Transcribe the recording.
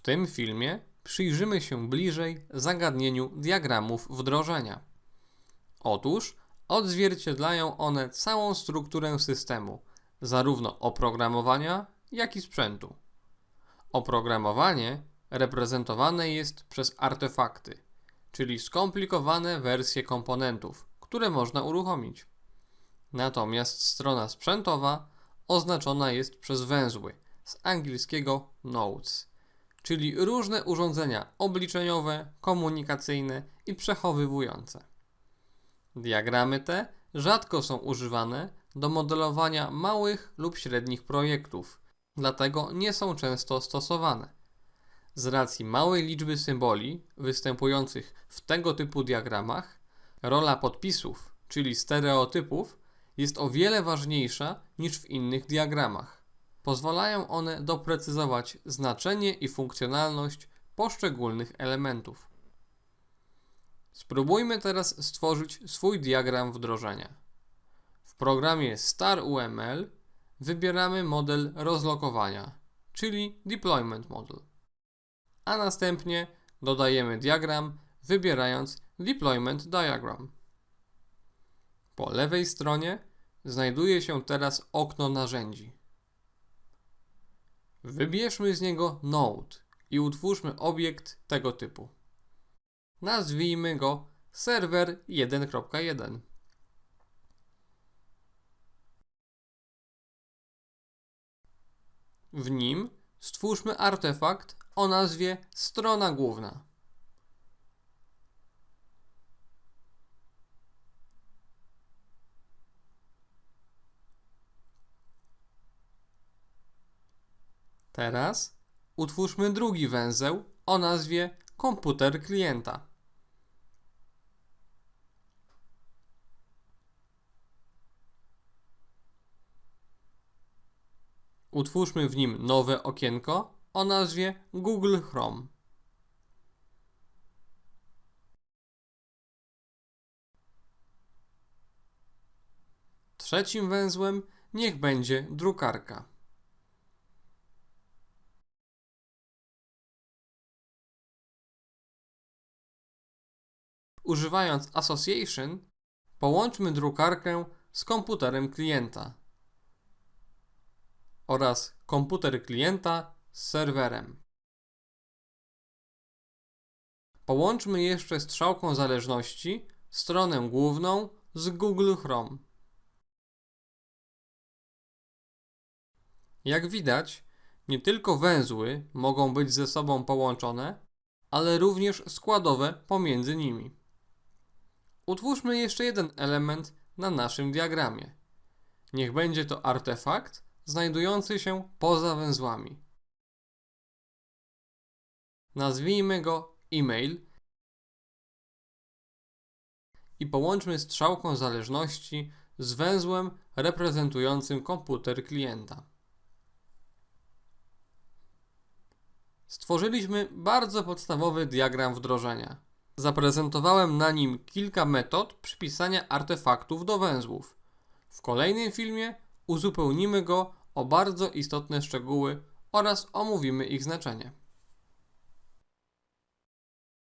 W tym filmie przyjrzymy się bliżej zagadnieniu diagramów wdrożenia. Otóż odzwierciedlają one całą strukturę systemu, zarówno oprogramowania, jak i sprzętu. Oprogramowanie reprezentowane jest przez artefakty, czyli skomplikowane wersje komponentów, które można uruchomić. Natomiast strona sprzętowa oznaczona jest przez węzły z angielskiego nodes, czyli różne urządzenia obliczeniowe, komunikacyjne i przechowywujące. Diagramy te rzadko są używane do modelowania małych lub średnich projektów, dlatego nie są często stosowane. Z racji małej liczby symboli występujących w tego typu diagramach, rola podpisów, czyli stereotypów, jest o wiele ważniejsza niż w innych diagramach. Pozwalają one doprecyzować znaczenie i funkcjonalność poszczególnych elementów. Spróbujmy teraz stworzyć swój diagram wdrożenia. W programie StarUML wybieramy model rozlokowania, czyli Deployment Model, a następnie dodajemy diagram wybierając Deployment Diagram. Po lewej stronie znajduje się teraz okno narzędzi. Wybierzmy z niego Node i utwórzmy obiekt tego typu. Nazwijmy go serwer 1.1. W nim stwórzmy artefakt o nazwie strona główna. Teraz utwórzmy drugi węzeł o nazwie komputer klienta. Utwórzmy w nim nowe okienko o nazwie Google Chrome. Trzecim węzłem niech będzie drukarka. Używając Association, połączmy drukarkę z komputerem klienta oraz komputer klienta z serwerem. Połączmy jeszcze strzałką zależności stronę główną z Google Chrome. Jak widać, nie tylko węzły mogą być ze sobą połączone, ale również składowe pomiędzy nimi. Utwórzmy jeszcze jeden element na naszym diagramie. Niech będzie to artefakt znajdujący się poza węzłami. Nazwijmy go e-mail i połączmy strzałką zależności z węzłem reprezentującym komputer klienta. Stworzyliśmy bardzo podstawowy diagram wdrożenia. Zaprezentowałem na nim kilka metod przypisania artefaktów do węzłów. W kolejnym filmie uzupełnimy go o bardzo istotne szczegóły oraz omówimy ich znaczenie.